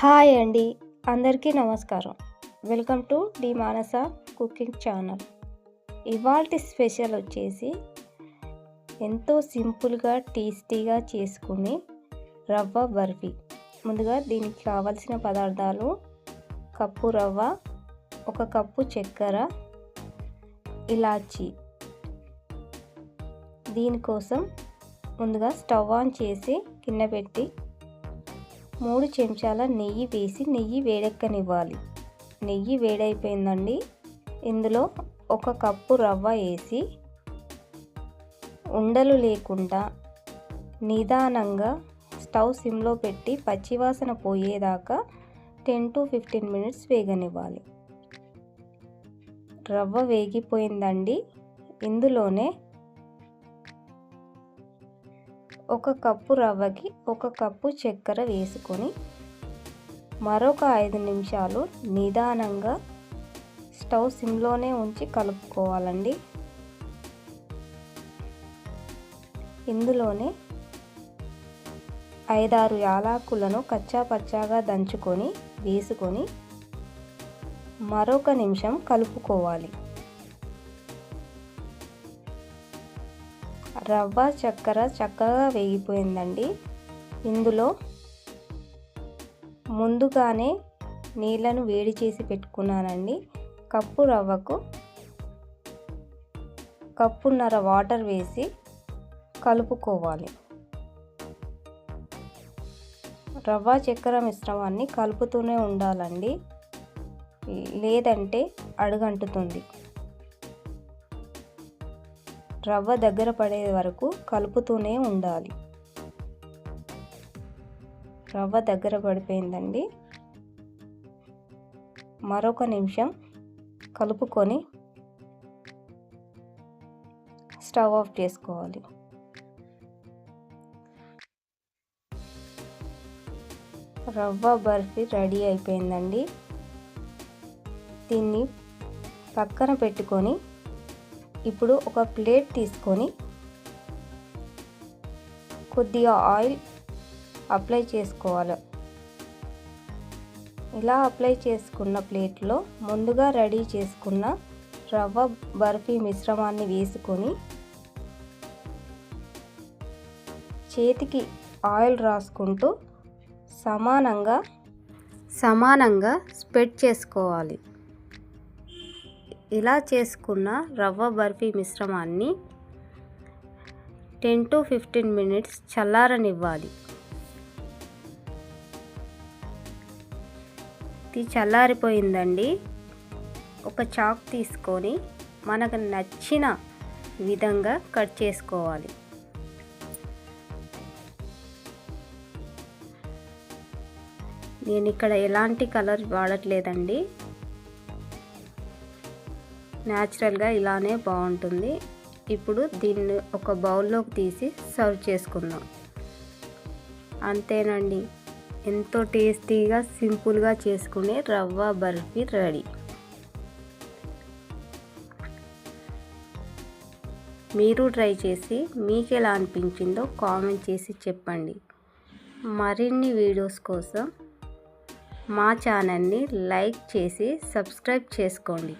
Hi అండి. అందరికీ నమస్కారం. Welcome to the Manasa cooking channel. ఇవాళ స్పెషల్ వచ్చేసి ఎంతో సింపుల్గా టేస్టీగా చేసుకుని రవ్వ బర్ఫీ. ముందుగా దీనికి కావలసిన పదార్థాలు కప్పు రవ్వ ఒక కప్పు చక్కెర ఇలాచి. దీనికోసం ముందుగా స్టవ్ ఆన్ చేసి కింద పెట్టి మూడు చెంచాల నెయ్యి వేసి నెయ్యి వేడెక్కనివ్వాలి. నెయ్యి వేడైపోయిందండి. ఇందులో ఒక కప్పు రవ్వ వేసి ఉండలు లేకుండా నిదానంగా స్టవ్ సిమ్లో పెట్టి పచ్చివాసన పోయేదాకా టెన్ టు ఫిఫ్టీన్ మినిట్స్ వేగనివ్వాలి. రవ్వ వేగిపోయిందండి. ఇందులోనే ఒక కప్పు రవ్వకి ఒక కప్పు చక్కెర వేసుకొని మరొక ఐదు నిమిషాలు నిదానంగా స్టవ్ సిమ్లోనే ఉంచి కలుపుకోవాలండి. ఇందులోనే ఐదారు యాలకులను కచ్చా పచ్చాగా దంచుకొని వేసుకొని మరొక నిమిషం కలుపుకోవాలి. రవ్వ చక్కెర చక్కగా వేగిపోయిందండి. ఇందులో ముందుగానే నీళ్ళను వేడి చేసి పెట్టుకున్నానండి. కప్పు రవ్వకు కప్పున్నర వాటర్ వేసి కలుపుకోవాలి. రవ్వ చక్కెర మిశ్రమాన్ని కలుపుతూనే ఉండాలండి. లేదంటే అడుగంటుతుంది. రవ్వ దగ్గర పడే వరకు కలుపుతూనే ఉండాలి. రవ్వ దగ్గర పడిపోయిందండి. మరొక నిమిషం కలుపుకొని స్టవ్ ఆఫ్ చేసుకోవాలి. రవ్వ బర్ఫీ రెడీ అయిపోయిందండి. దీన్ని పక్కన పెట్టుకొని ఇప్పుడు ఒక ప్లేట్ తీసుకొని కొద్దిగా ఆయిల్ అప్లై చేసుకోవాలి. ఇలా అప్లై చేసుకున్న ప్లేట్లో ముందుగా రెడీ చేసుకున్న రవ్వ బర్ఫీ మిశ్రమాన్ని వేసుకొని చేతికి ఆయిల్ రాసుకుంటూ సమానంగా సమానంగా స్ప్రెడ్ చేసుకోవాలి. ఇలా చేసుకున్న రవ్వ బర్ఫీ మిశ్రమాన్ని టెన్ టు ఫిఫ్టీన్ మినిట్స్ చల్లారనివ్వాలి. ఇది చల్లారిపోయిందండి. ఒక చాక్ తీసుకొని మనకు నచ్చిన విధంగా కట్ చేసుకోవాలి. నేను ఇక్కడ ఎలాంటి కలర్ వాడట్లేదండి. న్యాచురల్గా ఇలానే బాగుంటుంది. ఇప్పుడు దీన్ని ఒక బౌల్లోకి తీసి సర్వ్ చేసుకుందాం. అంతేనండి. ఎంతో టేస్టీగా సింపుల్గా చేసుకునే రవ్వ బర్ఫీ రెడీ. మీరు ట్రై చేసి మీకు ఎలా అనిపించిందో కామెంట్ చేసి చెప్పండి. మరిన్ని వీడియోస్ కోసం మా ఛానల్ని లైక్ చేసి సబ్స్క్రైబ్ చేసుకోండి.